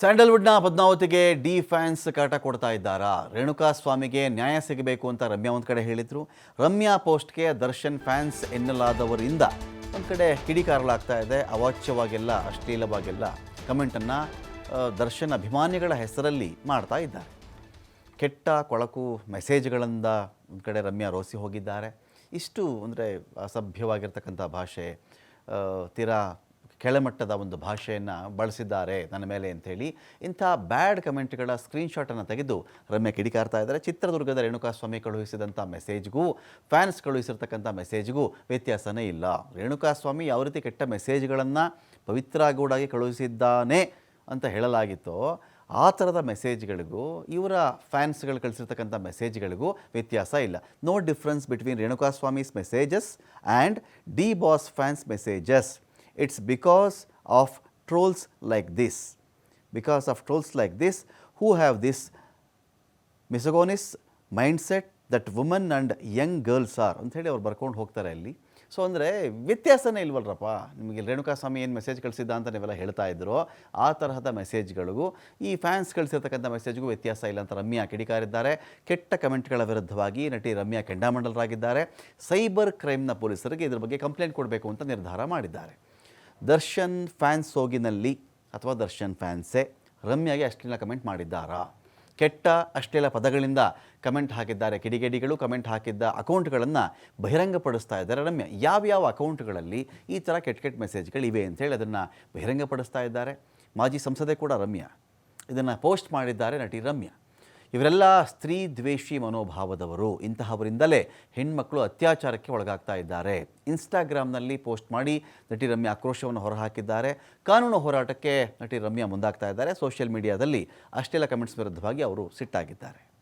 ಸ್ಯಾಂಡಲ್ವುಡ್ನ ಪದ್ಮಾವತಿಗೆ D fans ಕಾಟ ಕೊಡ್ತಾ ಇದ್ದಾರಾ? ರೇಣುಕಾ ಸ್ವಾಮಿಗೆ ನ್ಯಾಯ ಸಿಗಬೇಕು ಅಂತ ರಮ್ಯಾ ಒಂದು ಕಡೆ ಹೇಳಿದ್ರು. ರಮ್ಯಾ ಪೋಸ್ಟ್ಗೆ ದರ್ಶನ್ ಫ್ಯಾನ್ಸ್ ಎನ್ನಲಾದವರಿಂದ ಒಂದು ಕಡೆ ಕಿಡಿಕಾರಲಾಗ್ತಾ ಇದೆ. ಅವಾಚ್ಯವಾಗೆಲ್ಲ ಅಶ್ಲೀಲವಾಗೆಲ್ಲ ಕಮೆಂಟನ್ನು ದರ್ಶನ್ ಅಭಿಮಾನಿಗಳ ಹೆಸರಲ್ಲಿ ಮಾಡ್ತಾ ಇದ್ದಾರೆ. ಕೆಟ್ಟ ಕೊಳಕು ಮೆಸೇಜ್ಗಳಿಂದ ಒಂದು ಕಡೆ ರಮ್ಯಾ ರೋಸಿ ಹೋಗಿದ್ದಾರೆ. ಇಷ್ಟು ಅಂದರೆ ಅಸಭ್ಯವಾಗಿರ್ತಕ್ಕಂಥ ಭಾಷೆ ತೀರಾ ಕೆಳಮಟ್ಟದ ಒಂದು ಭಾಷೆಯನ್ನು ಬಳಸಿದ್ದಾರೆ ನನ್ನ ಮೇಲೆ ಅಂಥೇಳಿ ಇಂಥ ಬ್ಯಾಡ್ ಕಮೆಂಟ್ಗಳ ಸ್ಕ್ರೀನ್ಶಾಟನ್ನು ತೆಗೆದು ರಮ್ಯ ಕಿಡಿಕಾರ್ತಾ ಇದ್ದಾರೆ. ಚಿತ್ರದುರ್ಗದ ರೇಣುಕಾಸ್ವಾಮಿ ಕಳುಹಿಸಿದಂಥ ಮೆಸೇಜ್ಗೂ, ಫ್ಯಾನ್ಸ್ ಕಳುಹಿಸಿರ್ತಕ್ಕಂಥ ಮೆಸೇಜ್ಗೂ ವ್ಯತ್ಯಾಸನೇ ಇಲ್ಲ. ರೇಣುಕಾಸ್ವಾಮಿ ಯಾವ ರೀತಿ ಕೆಟ್ಟ ಮೆಸೇಜ್ಗಳನ್ನು ಪವಿತ್ರ ಗೌಡಾಗಿ ಕಳುಹಿಸಿದ್ದಾನೆ ಅಂತ ಹೇಳಲಾಗಿತ್ತೋ, ಆ ಥರದ ಮೆಸೇಜ್ಗಳಿಗೂ, ಇವರ ಫ್ಯಾನ್ಸ್ಗಳು ಕಳಿಸಿರ್ತಕ್ಕಂಥ ಮೆಸೇಜ್ಗಳಿಗೂ ವ್ಯತ್ಯಾಸ ಇಲ್ಲ. No difference between Renukaswamy's messages and D boss fans messages. It's because of trolls like this because of trolls like this who have this misogynist mindset that woman and young girls are ಅಂಥೇಳಿ ಅವ್ರು ಬರ್ಕೊಂಡು ಹೋಗ್ತಾರೆ ಅಲ್ಲಿ. So ಅಂದರೆ ವ್ಯತ್ಯಾಸನೇ ಇಲ್ವಲ್ರಪ್ಪ. ನಿಮಗೆ ರೇಣುಕಾ ಸ್ವಾಮಿ ಏನು message ಕಳಿಸಿದ್ದ ಅಂತ ನೀವೆಲ್ಲ ಹೇಳ್ತಾ ಇದ್ರು, ಆ ತರಹದ ಮೆಸೇಜ್ಗಳಿಗೂ ಈ ಫ್ಯಾನ್ಸ್ ಕಳಿಸಿರ್ತಕ್ಕಂಥ ಮೆಸೇಜ್ಗೂ ವ್ಯತ್ಯಾಸ ಇಲ್ಲ ಅಂತ ರಮ್ಯಾ ಕಿಡಿಕಾರಿದ್ದಾರೆ. ಕೆಟ್ಟ ಕಮೆಂಟ್ಗಳ ವಿರುದ್ಧವಾಗಿ ನಟಿ ರಮ್ಯಾ ಕೆಂಡಾಮಂಡಲರಾಗಿದ್ದಾರೆ. ಸೈಬರ್ ಕ್ರೈಮ್ನ ಪೊಲೀಸರಿಗೆ ಇದ್ರ ಬಗ್ಗೆ ಕಂಪ್ಲೇಂಟ್ ಕೊಡಬೇಕು ಅಂತ ನಿರ್ಧಾರ ಮಾಡಿದ್ದಾರೆ. ದರ್ಶನ್ ಫ್ಯಾನ್ಸ್ ಹೋಗಿನಲ್ಲಿ ಅಥವಾ ದರ್ಶನ್ ಫ್ಯಾನ್ಸೇ ರಮ್ಯಾಗೆ ಅಶ್ಲೀಲ ಕಮೆಂಟ್ ಮಾಡಿದ್ದಾರಾ? ಕೆಟ್ಟ, ಅಶ್ಲೀಲ ಪದಗಳಿಂದ ಕಮೆಂಟ್ ಹಾಕಿದ್ದಾರೆ, ಕಿಡಿಗೇಡಿಗಳು ಕಮೆಂಟ್ ಹಾಕಿದ್ದ ಅಕೌಂಟ್ಗಳನ್ನು ಬಹಿರಂಗಪಡಿಸ್ತಾ ಇದ್ದಾರೆ ರಮ್ಯಾ. ಯಾವ್ಯಾವ ಅಕೌಂಟ್ಗಳಲ್ಲಿ ಈ ಥರ ಕೆಟ್ಟ ಕೆಟ್ಟ ಮೆಸೇಜ್ಗಳಿವೆ ಅಂತೇಳಿ ಅದನ್ನು ಬಹಿರಂಗಪಡಿಸ್ತಾ ಇದ್ದಾರೆ? ಮಾಜಿ ಸಂಸದೆ ಕೂಡ ರಮ್ಯಾ. ಇದನ್ನು ಪೋಸ್ಟ್ ಮಾಡಿದ್ದಾರೆ ನಟಿ ರಮ್ಯಾ. ಇವರೆಲ್ಲ ಸ್ತ್ರೀ ದ್ವೇಷಿ ಮನೋಭಾವದವರು. ಇಂತಹವರಿಂದಲೇ ಹೆಣ್ಮಕ್ಳು ಅತ್ಯಾಚಾರಕ್ಕೆ ಒಳಗಾಗ್ತಾ ಇದ್ದಾರೆ. ಇನ್ಸ್ಟಾಗ್ರಾಮ್ನಲ್ಲಿ ಪೋಸ್ಟ್ ಮಾಡಿ ನಟಿ ರಮ್ಯಾ ಆಕ್ರೋಶವನ್ನು ಹೊರಹಾಕಿದ್ದಾರೆ. ಕಾನೂನು ಹೋರಾಟಕ್ಕೆ ನಟಿ ರಮ್ಯಾ ಮುಂದಾಗ್ತಾ ಇದ್ದಾರೆ. ಸೋಷಿಯಲ್ ಮೀಡಿಯಾದಲ್ಲಿ ಅಷ್ಟೆಲ್ಲ ಕಮೆಂಟ್ಸ್ ವಿರುದ್ಧವಾಗಿ ಅವರು ಸಿಟ್ಟಾಗಿದ್ದಾರೆ.